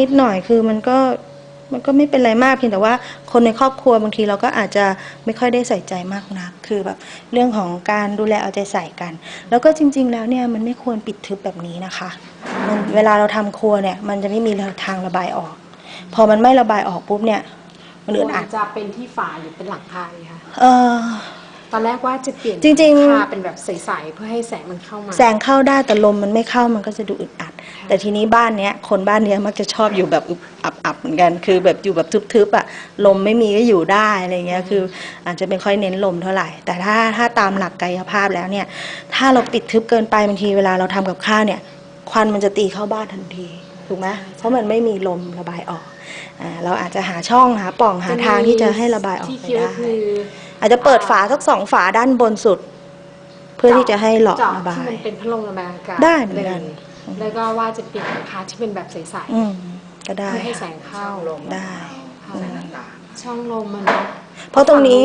นิดหน่อยคือมันก็มันก็ไม่เป็นไรมากเพียงแต่ว่าคนในครอบครัวบางทีเราก็อาจจะไม่ค่อยได้ใส่ใจมากนัก คือแบบเรื่องของการดูแลเอาใจใส่กัน แล้วก็จริง ๆ แล้วเนี่ยมันไม่ควรปิดทึบแบบนี้นะคะมันเวลาเราทำครัวเนี่ย มันจะไม่มีทางระบายออก พอมันไม่ระบายออกปุ๊บเนี่ยมันอึดอัดจะเป็นที่ฝาหรือเป็นหลังคาดีคะเออ ตอนแรกว่าจะเปลี่ยนจริงๆหลัคาเป็นแบบใสๆเพื่อให้แสงมันเข้ามา แสงเข้าได้แต่ลมมันไม่เข้ามันก็จะดูอึดอัด แต่ทีนี้บ้านเนี้ยคนบ้านเนี้ยมักจะชอบอยู่แบบอึบอับอับเหมือนกัน คือแบบอยู่แบบทึบๆอะลมไม่มีก็อยู่ได้อะไรเงี้ยคืออาจจะไม่ค่อยเน้นลมเท่าไหร่ แต่ถ้าถ้าตามหลักกายภาพแล้วเนี่ย ถ้าเราปิดทึบเกินไปบางทีเวลาเราทำกับข้าวเนี่ย ควันมันจะตีเข้าบ้านทันทีถูกไหมเพราะมันไม่มีลมระบายออกอ่าเราอาจจะหาช่องหาปล่องหาทางที่จะให้ระบายออกที่ไปคิดได้ว่าคือ อาจจะเปิดฝาสักสองฝาด้านบนสุด เพื่อที่จะให้หลอดเจาะระบาที่ย มันเป็นพัดลมระบายอากาศได้เหมือนกัน เลยแล้วก็ว่าจะเปลี่ยนหลังคาที่เป็นแบบใสอืมก็ๆได้เพื่อให้แสค่ะงเข้าได้ค่ะช่องลมมันเนาะเพราะตรงนี้